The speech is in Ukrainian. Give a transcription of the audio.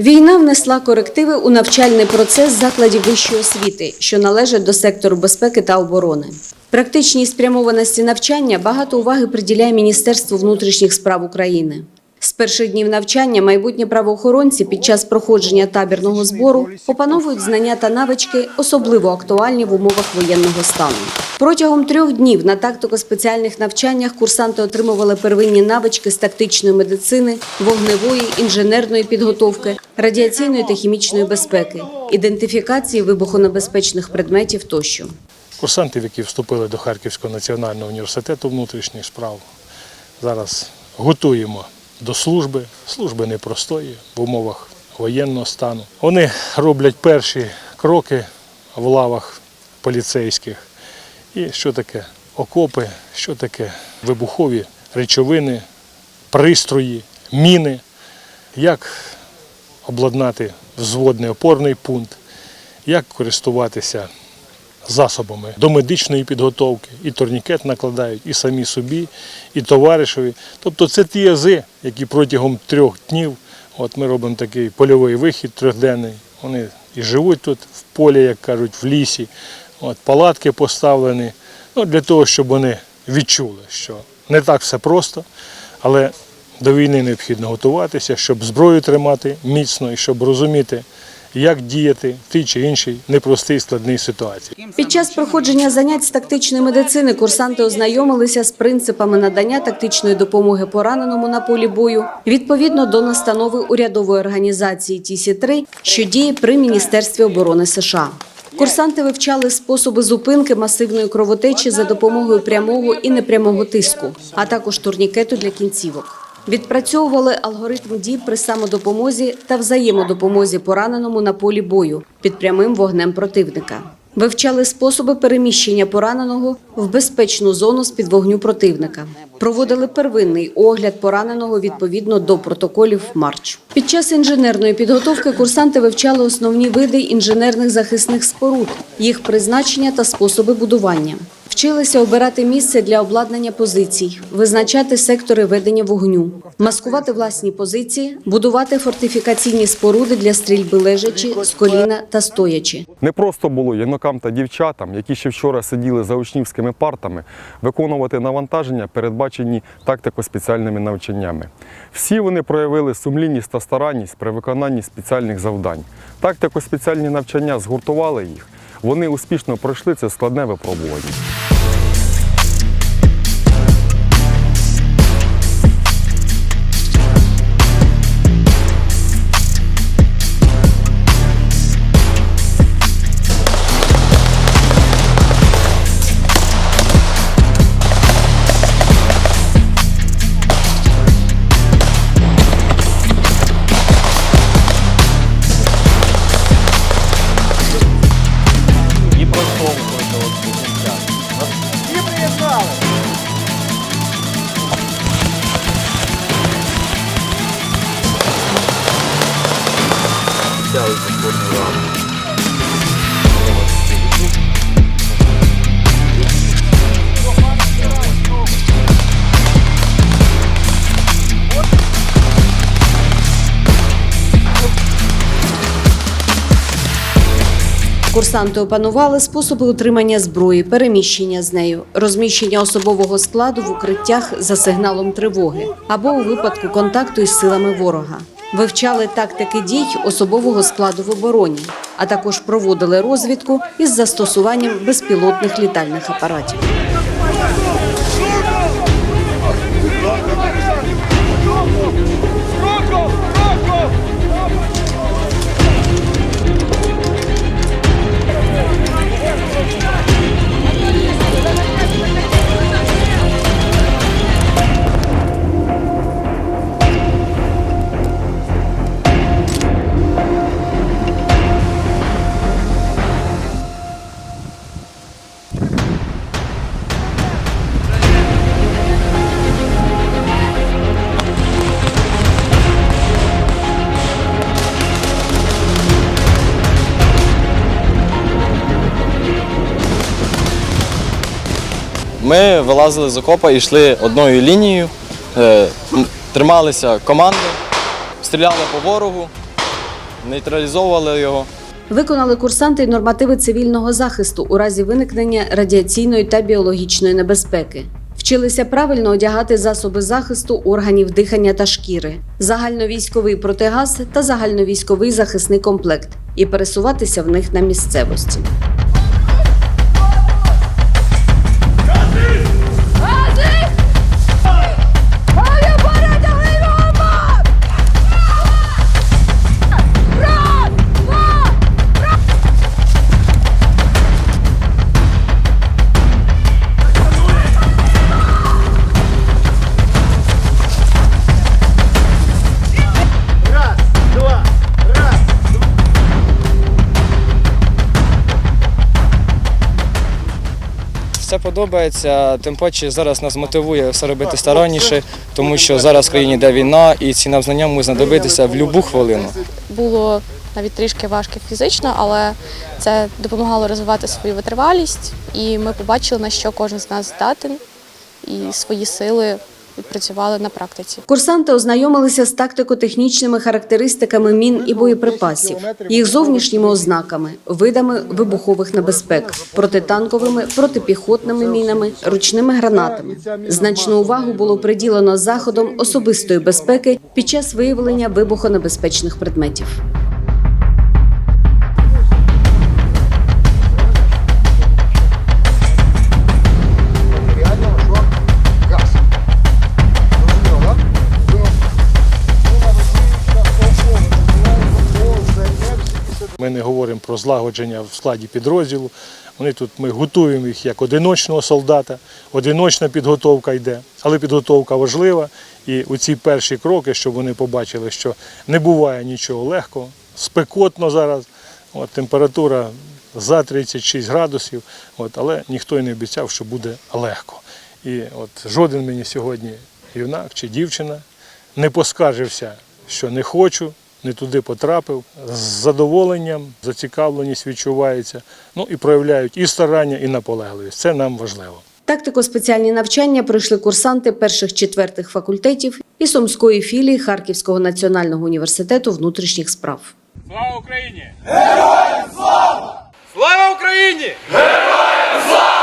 Війна внесла корективи у навчальний процес закладів вищої освіти, що належать до сектору безпеки та оборони. Практичній спрямованості навчання багато уваги приділяє Міністерство внутрішніх справ України. З перших днів навчання майбутні правоохоронці під час проходження табірного збору опановують знання та навички, особливо актуальні в умовах воєнного стану. Протягом трьох днів на тактико-спеціальних навчаннях курсанти отримували первинні навички з тактичної медицини, вогневої, інженерної підготовки, радіаційної та хімічної безпеки, ідентифікації вибухонебезпечних предметів тощо. Курсантів, які вступили до Харківського національного університету внутрішніх справ, зараз готуємо до служби. Служби непростої в умовах воєнного стану. Вони роблять перші кроки в лавах поліцейських. І що таке окопи, що таке вибухові речовини, пристрої, міни, як обладнати взводний опорний пункт, як користуватися засобами до медичної підготовки, і турнікет накладають, і самі собі, і товаришеві. Тобто це ті ази, які протягом трьох днів, от ми робимо такий польовий вихід трьохденний, вони і живуть тут в полі, як кажуть, в лісі, от, палатки поставлені, ну, для того, щоб вони відчули, що не так все просто, але до війни необхідно готуватися, щоб зброю тримати міцно і щоб розуміти, як діяти в тій чи іншій непростій складній ситуації. Під час проходження занять з тактичної медицини курсанти ознайомилися з принципами надання тактичної допомоги пораненому на полі бою відповідно до настанови урядової організації ТІСІ-3, що діє при Міністерстві оборони США. Курсанти вивчали способи зупинки масивної кровотечі за допомогою прямого і непрямого тиску, а також турнікету для кінцівок. Відпрацьовували алгоритм дій при самодопомозі та взаємодопомозі пораненому на полі бою під прямим вогнем противника. Вивчали способи переміщення пораненого в безпечну зону з-під вогню противника. Проводили первинний огляд пораненого відповідно до протоколів Марч. Під час інженерної підготовки курсанти вивчали основні види інженерних захисних споруд, їх призначення та способи будування. Вчилися обирати місце для обладнання позицій, визначати сектори ведення вогню, маскувати власні позиції, будувати фортифікаційні споруди для стрільби лежачі, з коліна та стоячи. Не просто було юнакам та дівчатам, які ще вчора сиділи за учнівськими партами, виконувати навантаження, передбачені тактико-спеціальними навчаннями. Всі вони проявили сумлінність та старанність при виконанні спеціальних завдань. Тактико-спеціальні навчання згуртували їх. Вони успішно пройшли це складне випробування. Курсанти опанували способи утримання зброї, переміщення з нею, розміщення особового складу в укриттях за сигналом тривоги або у випадку контакту із силами ворога. Вивчали тактики дій особового складу в обороні, а також проводили розвідку із застосуванням безпілотних літальних апаратів. Ми вилазили з окопа і йшли одною лінією, е, трималися команди, стріляли по ворогу нейтралізовували його. Виконали курсанти й нормативи цивільного захисту у разі виникнення радіаційної та біологічної небезпеки. Вчилися правильно одягати засоби захисту органів дихання та шкіри, загальновійськовий протигаз та загальновійськовий захисний комплект і пересуватися в них на місцевості. Все подобається, тим паче зараз нас мотивує все робити старанніше, тому що зараз в країні йде війна і ці нам знання можуть знадобитися в будь-яку хвилину. було навіть трішки важко фізично, але це допомагало розвивати свою витривалість, і ми побачили, на що кожен з нас здатен, і свої сили відпрацювали на практиці. Курсанти ознайомилися з тактико-технічними характеристиками мін і боєприпасів, їх зовнішніми ознаками, видами вибухових небезпек, протитанковими, протипіхотними мінами, ручними гранатами. Значну увагу було приділено заходом особистої безпеки під час виявлення вибухонебезпечних предметів. Не говоримо про злагодження в складі підрозділу. Вони тут ми готуємо їх як одиночного солдата, одиночна підготовка йде, але підготовка важлива. І у ці перші кроки, щоб вони побачили, що не буває нічого легкого, спекотно зараз. От, температура за 36 градусів, от, але ніхто і не обіцяв, що буде легко. І от жоден мені сьогодні юнак чи дівчина не поскаржився, що не хочу, не туди потрапив. З задоволенням, зацікавленість відчувається. Ну і проявляють і старання, і наполегливість. Це нам важливо. Тактико-спеціальні навчання пройшли курсанти перших-четвертих факультетів і Сумської філії Харківського національного університету внутрішніх справ. Слава Україні! Героям слава! Слава Україні! Героям слава!